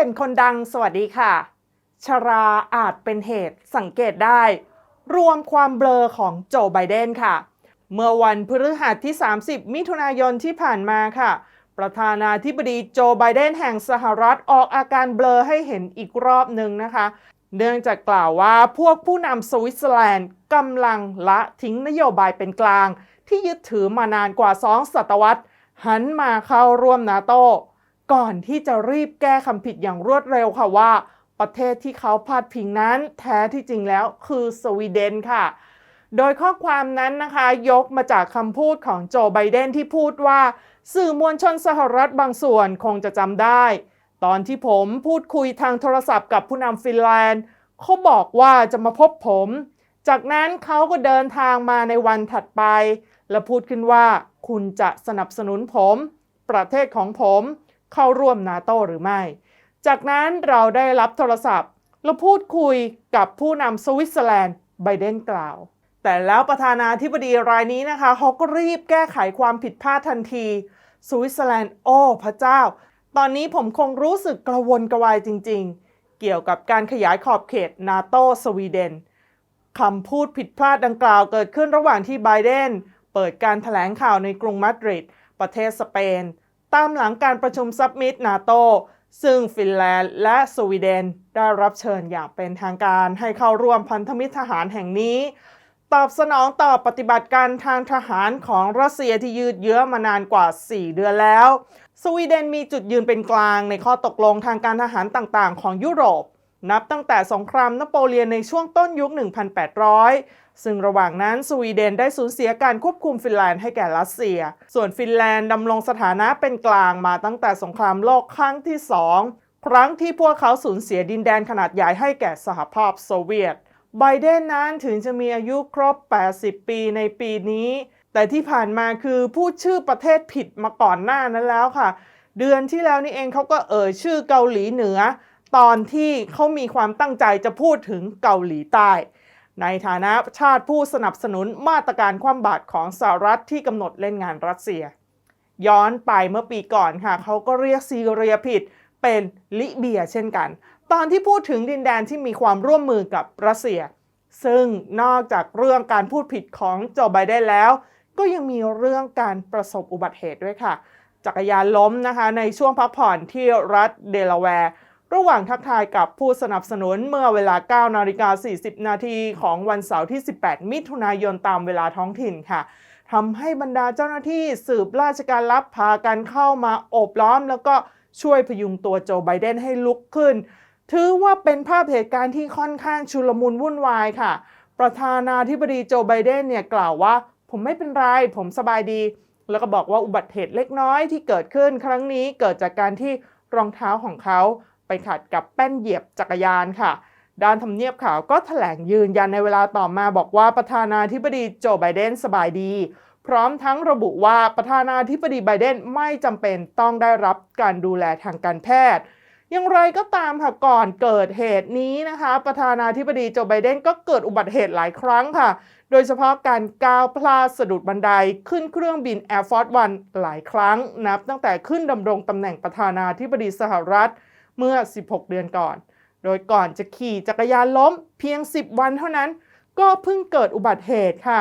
ด่นคนดังสวัสดีค่ะ ชราอาจเป็นเหตุสังเกตได้ รวมความเบลอของโจไบเดนค่ะ เมื่อวันพฤหัสที่ 30 มิถุนายนที่ผ่านมาค่ะ ประธานาธิบดีโจไบเดนแห่งสหรัฐออกอาการเบลอให้เห็นอีกรอบหนึ่งนะคะ เนื่องจากกล่าวว่าพวกผู้นำสวิตเซอร์แลนด์กำลังละทิ้งนโยบายเป็นกลาง ที่ยึดถือมานานกว่าสองศตวรรษ หันมาเข้าร่วมนาโต ก่อนที่จะรีบแก้คำผิดอย่างรวดเร็วค่ะว่า ประเทศที่เขาพาดพิงนั้นแท้ที่จริงแล้วคือสวีเดนค่ะ โดยข้อความนั้นนะคะยกมาจากคำพูดของโจไบเดนที่พูดว่า สื่อมวลชนสหรัฐบางส่วนคงจะจำได้ ตอนที่ผมพูดคุยทางโทรศัพท์กับผู้นำฟินแลนด์เขาบอกว่าจะมาพบผม จากนั้นเขาก็เดินทางมาในวันถัดไป และพูดขึ้นว่าคุณจะสนับสนุนผม ประเทศของผม เข้าร่วมนาโตหรือไม่ จากนั้นเราได้รับโทรศัพท์ และพูดคุยกับผู้นำสวิตเซอร์แลนด์ไบเดนกล่าว แต่แล้วประธานาธิบดีรายนี้นะคะเขาก็รีบแก้ไขความผิดพลาดทันที สวิตเซอร์แลนด์โอ้พระเจ้า ตอนนี้ผมคงรู้สึกกระวนกระวายจริง ๆ เกี่ยวกับการขยายขอบเขตนาโตสวีเดนคำพูดผิดพลาดดังกล่าวเกิดขึ้นระหว่างที่ไบเดนเปิดการถแถลงข่าวในกรุงมาดริดประเทศสเปน ตามหลังการประชุมซับมิตนาโตซึ่งฟินแลนด์และสวีเดนได้รับเชิญอย่างเป็นทางการให้เข้าร่วมพันธมิตรทหารแห่งนี้ ตอบสนองต่อปฏิบัติการทางทหารของรัสเซียที่ยืดเยื้อมานานกว่า 4 เดือนแล้ว สวีเดนมีจุดยืนเป็นกลางในข้อตกลงทางการทหารต่างๆ ของยุโรป นับตั้งแต่สงครามนโปเลียนในช่วงต้นยุค 1800 ซึ่งระหว่างนั้นสวีเดนได้สูญเสียการควบคุมฟินแลนด์ให้แก่รัสเซีย ส่วนฟินแลนด์ดำรงสถานะเป็นกลางมาตั้งแต่สงครามโลกครั้งที่ 2 ครั้งที่พวกเขาสูญเสียดินแดนขนาดใหญ่ให้แก่สหภาพโซเวียต ไบเดนนั้นถึงจะมีอายุครบ 80 ปีในปีนี้ แต่ที่ผ่านมาคือพูดชื่อประเทศผิดมาก่อนหน้านั้นแล้วค่ะ เดือนที่แล้วนี่เองเขาก็เอ่ยชื่อเกาหลีเหนือ ตอนที่เขามีความตั้งใจจะพูดถึงเกาหลีใต้ ในฐานะชาติผู้สนับสนุนมาตรการคว่ำบาตรของสหรัฐที่กำหนดเล่นงานรัสเซีย ย้อนไปเมื่อปีก่อนค่ะเขาก็เรียกซีเรียผิดเป็นลิเบียเช่นกัน ตอนที่พูดถึงดินแดนที่มีความร่วมมือกับรัสเซีย ซึ่งนอกจากเรื่องการพูดผิดของโจไบเดนแล้ว ก็ยังมีเรื่องการประสบอุบัติเหตุด้วยค่ะ จักรยานล้มนะคะในช่วงพักผ่อนที่รัฐเดลาแวร์ ระหว่างทักทายกับผู้สนับสนุนเมื่อเวลา 9 นาฬิกา 40 นาทีของวันเสาร์ที่ 18 มิถุนายนตามเวลาท้องถิ่นค่ะทำให้บรรดาเจ้าหน้าที่สืบราชการลับพากันเข้ามาโอบล้อม แล้วก็ช่วยพยุงตัวโจไบเดนให้ลุกขึ้น ถือว่าเป็นภาพเหตุการณ์ที่ค่อนข้างชุลมุนวุ่นวายค่ะ ประธานาธิบดีโจไบเดนเนี่ยกล่าวว่า ผมไม่เป็นไร ผมสบายดี แล้วก็บอกว่าอุบัติเหตุเล็กน้อยที่เกิดขึ้นครั้งนี้เกิดจากการที่รองเท้าของเขา ไปขัดกับแป้นเหยียบจักรยานค่ะ ด้านทำเนียบข่าวก็แถลงยืนยันในเวลาต่อมาบอกว่าประธานาธิบดีโจไบเดนสบายดี พร้อมทั้งระบุว่าประธานาธิบดีไบเดนไม่จำเป็นต้องได้รับการดูแลทางการแพทย์อย่างไรก็ตามค่ะก่อนเกิดเหตุนี้นะคะ ประธานาธิบดีโจไบเดนก็เกิดอุบัติเหตุหลายครั้งค่ะ โดยเฉพาะการก้าวพลาดสะดุดบันไดขึ้นเครื่องบิน Air Force One หลายครั้ง นับตั้งแต่ขึ้นดำรงตำแหน่งประธานาธิบดีสหรัฐ เมื่อ 16 เดือนก่อน โดยก่อนจะขี่จักรยานล้มเพียง 10 วันเท่านั้น ก็เพิ่งเกิดอุบัติเหตุค่ะ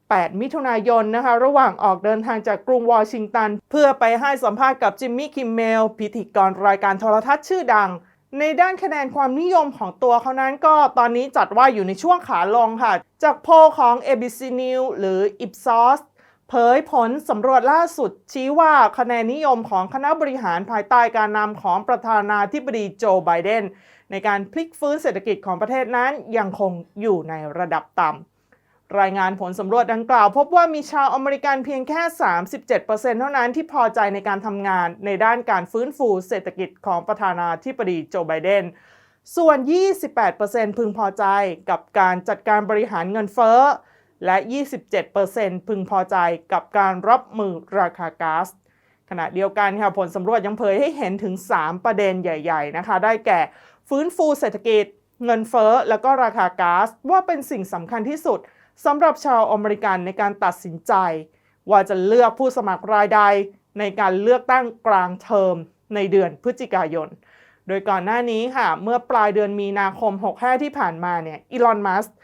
8 มิถุนายนนะคะ ระหว่างออกเดินทางจากกรุงวอชิงตัน เพื่อไปให้สัมภาษณ์กับจิมมี่คิมเมลพิธีกรรายการโทรทัศน์ชื่อดังในด้านคะแนนความนิยมของตัวเขานั้นก็ตอนนี้จัดว่าอยู่ในช่วงขาลงค่ะ จากโพลของ ABC News หรือ Ipsos เผยผลสำรวจล่าสุดชี้ว่าคะแนนนิยมของคณะบริหารภายใต้การนำของประธานาธิบดีโจไบเดน ในการพลิกฟื้นเศรษฐกิจของประเทศนั้นยังคงอยู่ในระดับต่ำ รายงานผลสำรวจดังกล่าว พบว่ามีชาวอเมริกันเพียงแค่ 37%เท่านั้นที่พอใจในการทำงานในด้านการฟื้นฟูเศรษฐกิจของประธานาธิบดีโจไบเดน ส่วน 28%พึงพอใจกับการจัดการบริหารเงินเฟ้อ และ 27%พึงพอใจกับการรับมือราคาก๊าซขณะเดียวกันค่ะผลสำรวจยังเผยให้เห็นถึง 3 ประเด็นใหญ่ ๆ นะคะ ได้แก่ฟื้นฟูเศรษฐกิจ เงินเฟ้อ แล้วก็ราคาก๊าซว่าเป็นสิ่งสำคัญที่สุดสำหรับชาวอเมริกันในการตัดสินใจ ว่าจะเลือกผู้สมัครรายใด ในการเลือกตั้งกลางเทอมในเดือนพฤศจิกายน โดยก่อนหน้านี้ค่ะ เมื่อปลายเดือนมีนาคม 65 ที่ผ่านมาเนี่ยอีลอน มัสก์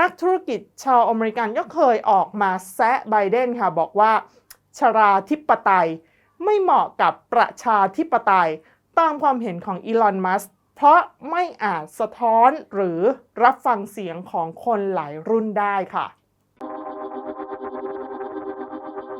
นักธุรกิจชาวอเมริกันก็เคยออกมาแซะไบเดนค่ะบอกว่าชราธิปไตย ไม่เหมาะกับประชาธิปไตย ตามความเห็นของอีลอน มัสก์เพราะไม่อาจสะท้อนหรือรับฟังเสียงของคนหลายรุ่นได้ค่ะ